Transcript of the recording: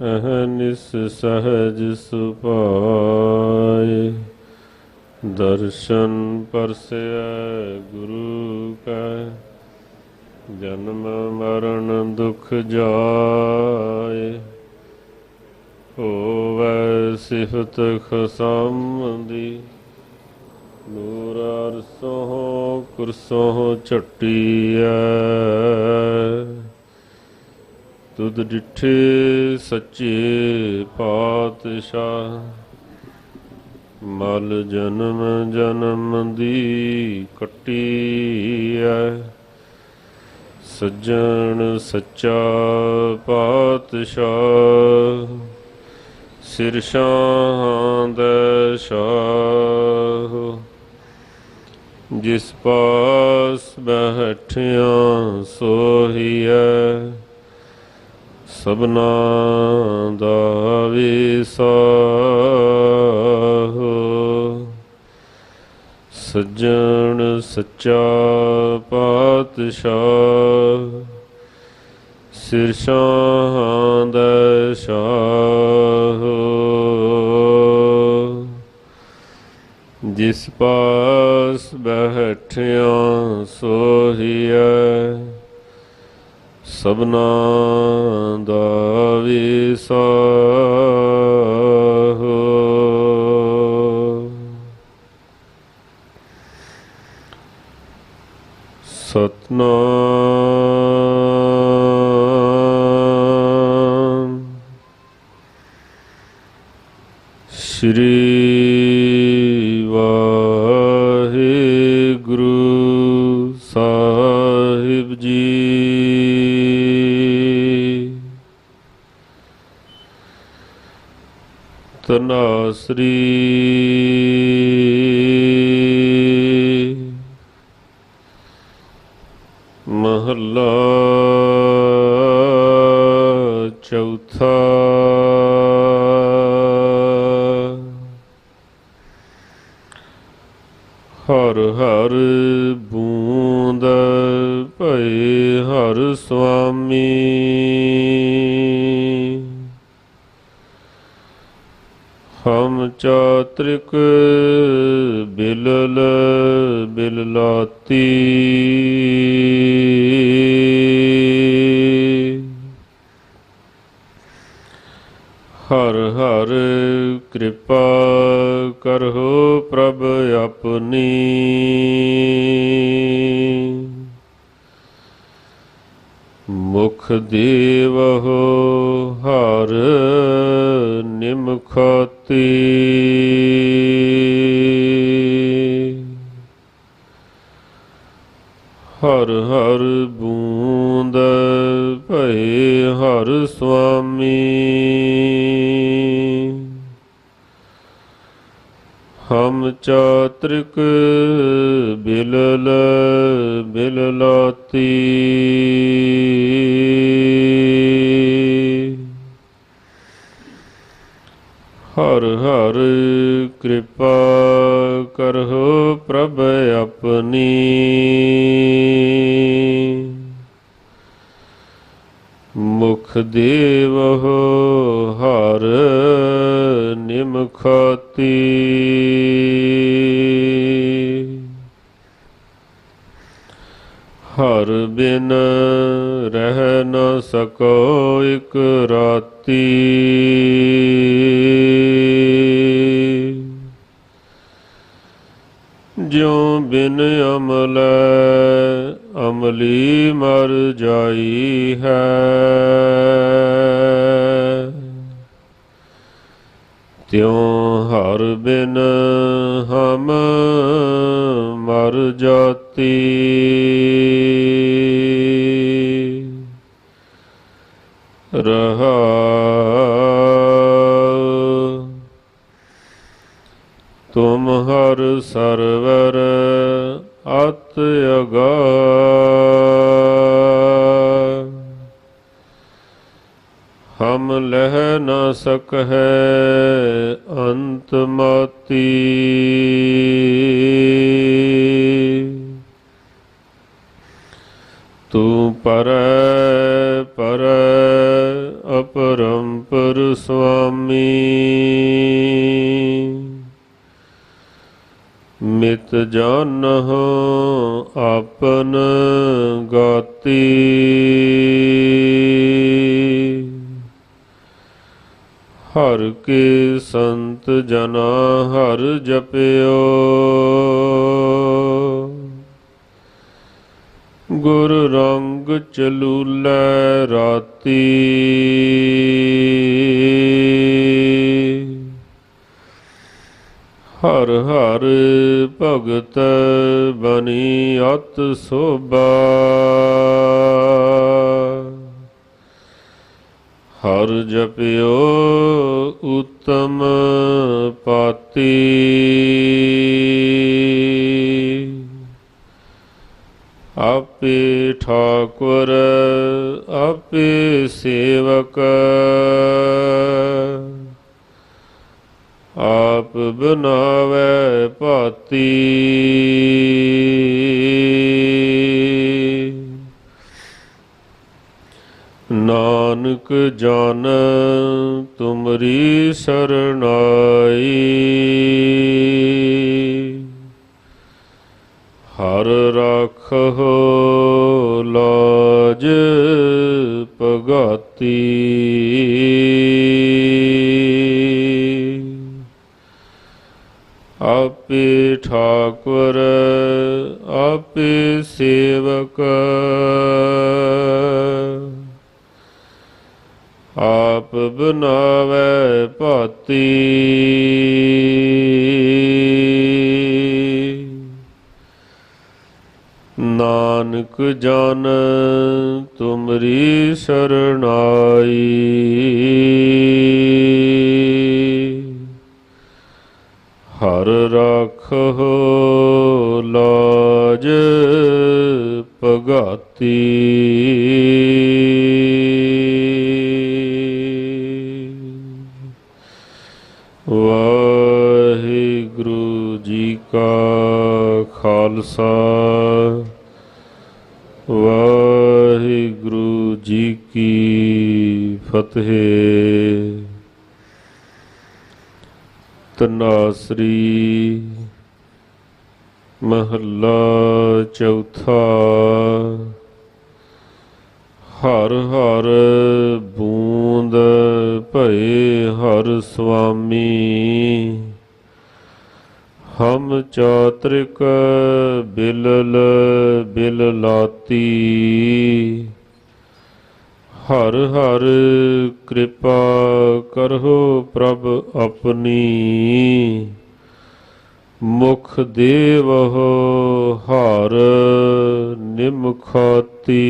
ਅਹਨਿਸ ਸਹਜ ਸੁਪਾਏ। ਦਰਸ਼ਨ ਪਰਸੈ ਗੁਰੂ ਕੈ, ਜਨਮ ਮਰਨ ਦੁਖ ਜਾਏ। ਹੋਵੈ ਸਿਫਤ ਖਸਮਦੀ ਨੂਰ ਅਰਸੋਂ ਕੁਰਸੋਂ ਛਟੀਐ ਤੁਧ ਡਿਠੇ ਸੱਚੇ ਪਾਤਸ਼ਾਹ, ਮਲ ਜਨਮ ਜਨਮ ਦੀ ਕੱਟੀ ਐ ਸੱਜਣ ਸੱਚਾ ਪਾਤਸ਼ਾਹ, ਸਿਰ ਸ਼ਾਂਦ ਸ਼ਾਹ। ਜਿਸ ਪਾਸ ਬੈਠਿਆ ਸੋਹੀਐ ਸਭਨਾ ਦਾ ਵਿਸਾਹੋ ਸੱਜਣ ਸੱਚਾ ਪਾਤਸ਼ਾਹ ਸਿਰ ਸ਼ਾਂਦ ਸ਼ਾਹੋ। ਜਿਸ ਪਾਸ ਬੈਠਿਆ ਸੋਹੀਐ ਸਭਨਾ ਦਾ ਵਿਸਾਹੋ ਸਤਨਾਮ। ਸ੍ਰੀ ਵਾਹਿਗੁਰੂ ਤਨਾਸਰੀ ਮਹੱਲਾ ਚੌਥਾ। ਹਰ ਹਰ ਬੂੰਦ ਭਏ ਹਰ ਸੁਆਮੀ ਹਮ ਚਾਤ੍ਰਿਕ ਬਿਲਲ ਬਿਲਲਾਤੀ। ਹਰ ਹਰ ਕਿਰਪਾ ਕਰੋ ਪ੍ਰਭ ਆਪਣੀ। ਮੁਖ ਦੇਵਹੁ ਹਰ ਨਿਮਖਤੀ ਹਰ ਹਰ ਬੂੰਦ ਭਏ ਹਰ ਸੁਆਮੀ। ਹਮ ਚਾਤ੍ਰਿਕ ਬਿਲਲ ਬਿਲਲਾਤੀ। ਹਰ ਹਰ ਕਿਰਪਾ ਕਰੋ ਪ੍ਰਭ ਆਪਣੀ। ਮੁਖ ਦੇਵਹੁ ਹਰ ਨਿਮਖਤੀ ਹਰ ਬਿਨ ਰਹਿ ਨ ਸਕੋ ਇਕ ਰਾਤੀ। ਬਿਨ ਅਮਲ ਅਮਲੀ ਮਰ ਜਾਈ ਹੈ। ਤਿਉ ਹਰ ਬਿਨ ਹਮ ਮਰ ਜਾਤੀ। ਰਹਾ ਹਮ ਲਹਿ ਨ ਸਕਹਿ ਅੰਤ ਮਾਤੀ। ਤੂੰ ਪਰ ਪਰੈ ਅਪਰ ਪਰੰਪਰ ਹਰ ਕੇ ਸੰਤ ਜਨਾ ਹਰ ਜਪਿਓ। ਗੁਰ ਰੰਗ ਚਲੂਲੇ ਰਾਤੀ। ਹਰ ਹਰ ਭਗਤ ਬਣੀ ਅਤ ਸੋਭਾ। ਹਰ ਜਪਿਓ ਉਤਮ ਪਾਤੀ। ਆਪੇ ਠਾਕੁਰ ਆਪੇ ਸੇਵਕ। ਆਪ ਬਨਾਵੇ ਭਾਤੀ। ਨਾਨਕ ਜਨ ਤੁਮਰੀ ਸ਼ਰਨਾਈ ਹਰ ਰਾਖੋ ਲਾਜ ਭਗਾਤੀ। ਆਪੇ ਠਾਕੁਰ ਆਪੇ ਸੇਵਕ। ਆਪ ਬਨਾਵੇ ਭਾਤੀ। ਨਾਨਕ ਜਨ ਤੁਮਰੀ ਸਰਣਾਈ। ਹਰ ਰਾਖੋ ਲਾਜ ਭਗਤੀ। ਵਾਹਿਗੁਰੂ ਜੀ ਕਾ ਖਾਲਸਾ। ਵਾਹਿਗੁਰੂ ਜੀ ਕੀ ਫਤਿਹ। ਤਨਾਸਰੀ ਮਹੱਲਾ ਚੌਥਾ। ਹਰ ਹਰ ਬੂੰਦ ਭਏ ਹਰ ਸੁਆਮੀ ਹਮ ਚਾਤ੍ਰਿਕ ਬਿਲਲ ਬਿਲ ਲਾਤੀ ਹਰ ਹਰ ਕਿਰਪਾ ਕਰਹੁ ਪ੍ਰਭ ਆਪਣੀ। ਮੁਖ ਦੇਵਹੁ ਹਰ ਨਿਮਖਾਤੀ